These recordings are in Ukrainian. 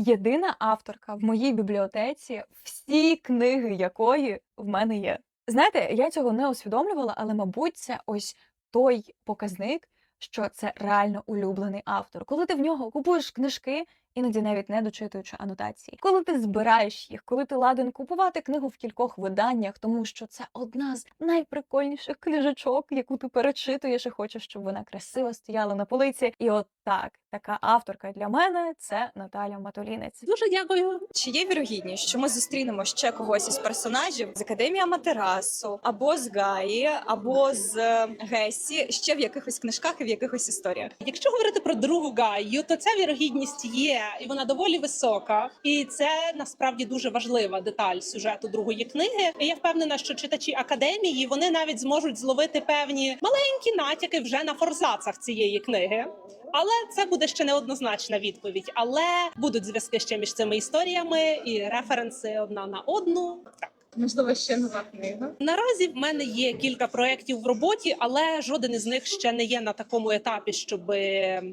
єдина авторка в моїй бібліотеці, всі книги якої в мене є. Знаєте, я цього не усвідомлювала, але, мабуть, це ось той показник, що це реально улюблений автор. Коли ти в нього купуєш книжки, іноді навіть не дочитуючи анотації, коли ти збираєш їх, коли ти ладен купувати книгу в кількох виданнях, тому що це одна з найприкольніших книжечок, яку ти перечитуєш і хочеш, щоб вона красиво стояла на полиці. І от так, така авторка для мене це Наталя Матолінець. Дуже дякую. Чи є вірогідність, що ми зустрінемо ще когось із персонажів з Академії Аматерасу, або з Гаї, або з е, Гесі, ще в якихось книжках і в якихось історіях? Якщо говорити про другу Гаю, то ця вірогідність є, і вона доволі висока. І це насправді дуже важлива деталь сюжету другої книги. І я впевнена, що читачі академії вони навіть зможуть зловити певні маленькі натяки вже на форзацах цієї книги. Але це буде ще неоднозначна відповідь. Але будуть зв'язки ще між цими історіями і референси одна на одну. Так. Можливо, ще нова книга. Наразі в мене є кілька проєктів в роботі, але жоден із них ще не є на такому етапі, щоб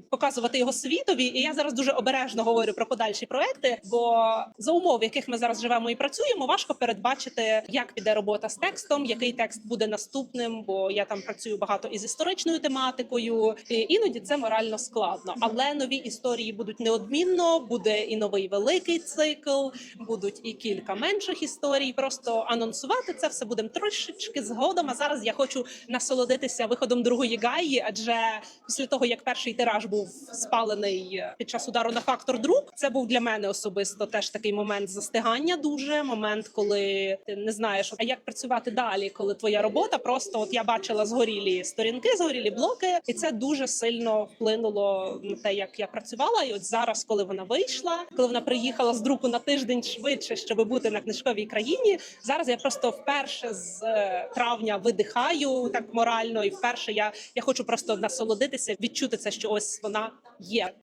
показувати його світові. І я зараз дуже обережно говорю про подальші проекти. Бо за умов, яких ми зараз живемо і працюємо, важко передбачити, як піде робота з текстом, який текст буде наступним. Бо я там працюю багато із історичною тематикою. І іноді це морально складно. Але нові історії будуть неодмінно. Буде і новий великий цикл, будуть і кілька менших історій. Просто анонсувати це все будемо трошечки згодом. А зараз я хочу насолодитися виходом другої гаї, адже після того як перший тираж був спалений під час удару на фактор друк, це був для мене особисто теж такий момент застигання. Дуже момент, коли ти не знаєш, а як працювати далі, коли твоя робота просто от я бачила згорілі сторінки, згорілі блоки, і це дуже сильно вплинуло на те, як я працювала. І от зараз, коли вона вийшла, коли вона приїхала з друку на тиждень швидше, щоб бути на книжковій країні. Зараз я просто вперше з е, травня видихаю так морально, і вперше я, я хочу просто насолодитися, відчути це, що ось вона є.